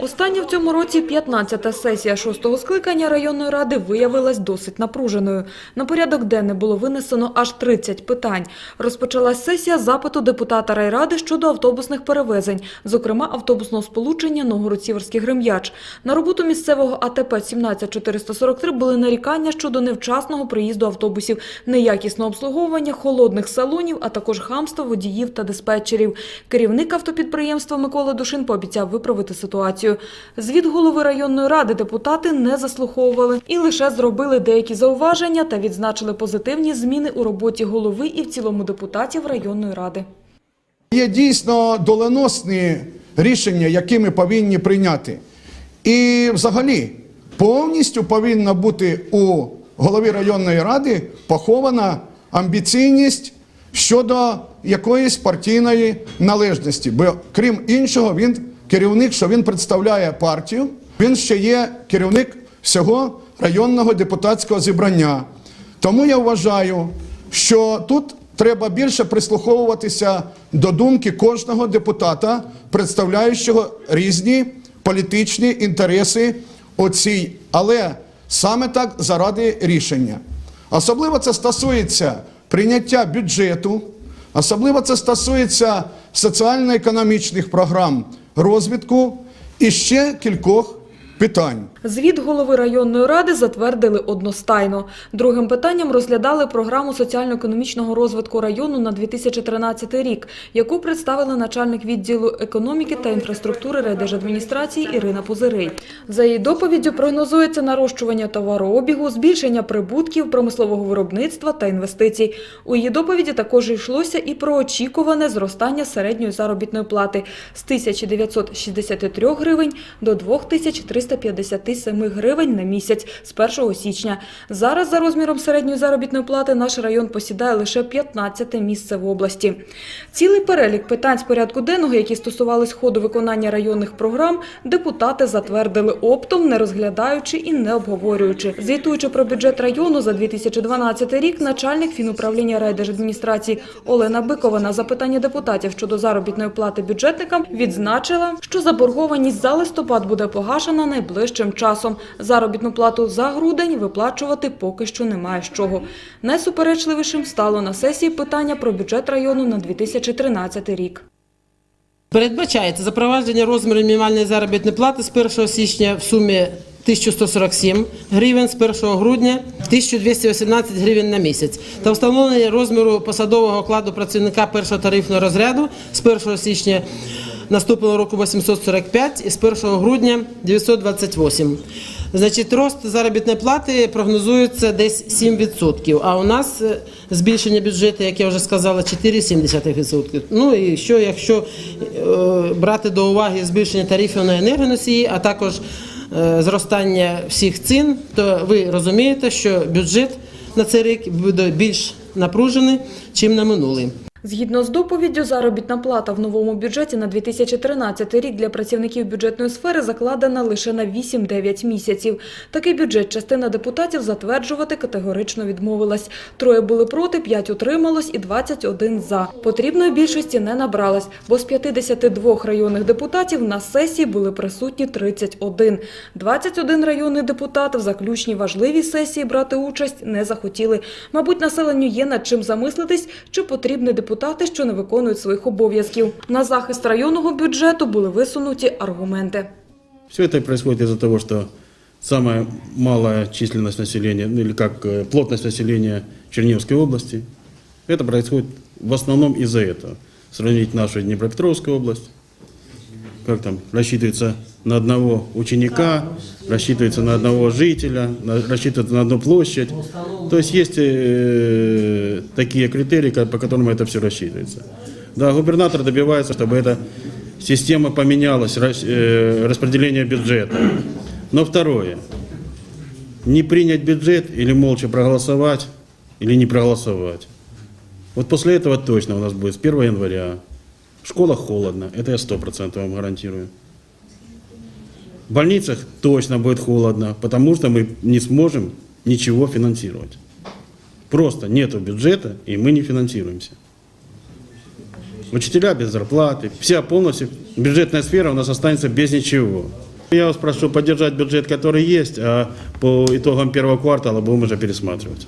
Остання в цьому році 15-та сесія шостого скликання районної ради виявилась досить напруженою. На порядок денний було винесено аж 30 питань. Розпочалась сесія запиту депутата райради щодо автобусних перевезень, зокрема автобусного сполучення Новгород-Сіверський Грем'яч. На роботу місцевого АТП 17443 були нарікання щодо невчасного приїзду автобусів, неякісного обслуговування, холодних салонів, а також хамства водіїв та диспетчерів. Керівник автопідприємства Микола Душин пообіцяв виправити ситуацію. Звіт голови районної ради депутати не заслуховували і лише зробили деякі зауваження та відзначили позитивні зміни у роботі голови і в цілому депутатів районної ради. Є дійсно доленосні рішення, які ми повинні прийняти. І взагалі повністю повинна бути у голові районної ради похована амбіційність щодо якоїсь партійної належності. Бо крім іншого, він керівник, що він представляє партію, він ще є керівник всього районного депутатського зібрання. Тому я вважаю, що тут треба більше прислуховуватися до думки кожного депутата, представляючого різні політичні інтереси оцій, але саме так заради рішення. Особливо це стосується прийняття бюджету, особливо це стосується соціально-економічних програм розвитку і ще кількох питань. Звіт голови районної ради затвердили одностайно. Другим питанням розглядали програму соціально-економічного розвитку району на 2013 рік, яку представила начальник відділу економіки та інфраструктури райдержадміністрації Ірина Пузирей. За її доповіддю прогнозується нарощування товарообігу, збільшення прибутків, промислового виробництва та інвестицій. У її доповіді також йшлося і про очікуване зростання середньої заробітної плати з 1963 гривень до 2357 гривень на місяць з 1 січня. Зараз за розміром середньої заробітної плати наш район посідає лише 15 місце в області. Цілий перелік питань з порядку денного, які стосувались ходу виконання районних програм, депутати затвердили оптом, не розглядаючи і не обговорюючи. Звітуючи про бюджет району за 2012 рік, начальник фінуправління райдержадміністрації Олена Бикова на запитання депутатів щодо заробітної плати бюджетникам відзначила, що заборгованість за листопад буде погашена найближчим часом. Заробітну плату за грудень виплачувати поки що немає з чого. Найсуперечливішим стало на сесії питання про бюджет району на 2013 рік. Передбачається запровадження розміру мінімальної заробітної плати з 1 січня в сумі 1147 гривень, з 1 грудня 1218 гривень на місяць та встановлення розміру посадового окладу працівника першого тарифного розряду з 1 січня наступного року 845 і з 1 грудня 928. Значить, рост заробітної плати прогнозується десь 7%, а у нас е, збільшення бюджету, як я вже сказала, 4,7%. Ну і що, якщо е, брати до уваги збільшення тарифів на енергоносії, а також е, зростання всіх цін, то ви розумієте, що бюджет на цей рік буде більш напружений, чим на минулий. Згідно з доповіддю, заробітна плата в новому бюджеті на 2013 рік для працівників бюджетної сфери закладена лише на 8-9 місяців. Такий бюджет частина депутатів затверджувати категорично відмовилась. Троє були проти, 5 утрималось і 21 за. Потрібної більшості не набралось, бо з 52 районних депутатів на сесії були присутні 31. 21 районний депутат в заключній важливій сесії брати участь не захотіли. Мабуть, населенню є над чим замислитись, чи потрібні депутати, що не виконують своїх обов'язків. На захист районного бюджету були висунуті аргументи. Все это происходит из-за того, что самая малая численность населения, ну или как э, плотность населения Черниговской области, это происходит в основном из-за этого. Сравнить нашу Днепропетровскую область, как там рассчитывается на одного ученика, рассчитывается на одного жителя, на- рассчитывается на одну площадь. То есть есть э, такие критерии, по которым это все рассчитывается. Да, губернатор добивается, чтобы эта система поменялась, рас- э, распределение бюджета. Но второе, не принять бюджет или молча проголосовать, или не проголосовать. Вот после этого точно у нас будет с 1 января. В школах холодно, это я сто процентов вам гарантирую. В больницах точно будет холодно, потому что мы не сможем ничего финансировать. Просто нету бюджета, и мы не финансируемся. Учителя без зарплаты, вся полностью бюджетная сфера у нас останется без ничего. Я вас прошу поддержать бюджет, который есть, а по итогам первого квартала будем уже пересматривать.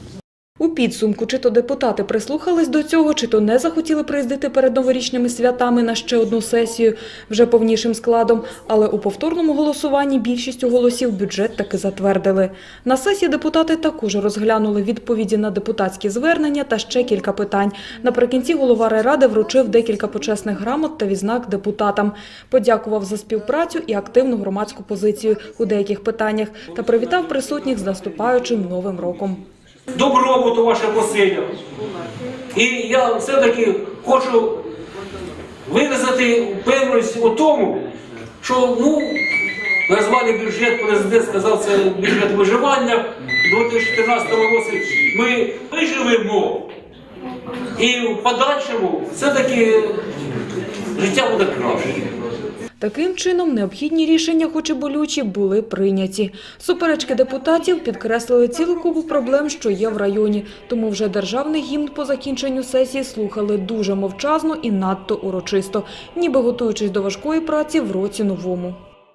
У підсумку, чи то депутати прислухались до цього, чи то не захотіли приїздити перед новорічними святами на ще одну сесію вже повнішим складом, але у повторному голосуванні більшістю голосів бюджет таки затвердили. На сесії депутати також розглянули відповіді на депутатські звернення та ще кілька питань. Наприкінці голова райради вручив декілька почесних грамот та відзнак депутатам, подякував за співпрацю і активну громадську позицію у деяких питаннях та привітав присутніх з наступаючим новим роком. Добробуту ваших оселях. І я все-таки хочу виразити впевненість у тому, що ну, назвали бюджет, президент сказав, це бюджет виживання у 2014 році. Ми виживемо. І в подальшому все-таки життя буде краще. Таким чином, необхідні рішення, хоч і болючі, були прийняті. Суперечки депутатів підкреслили цілу купу проблем, що є в районі. Тому вже державний гімн по закінченню сесії слухали дуже мовчазно і надто урочисто, ніби готуючись до важкої праці в році новому.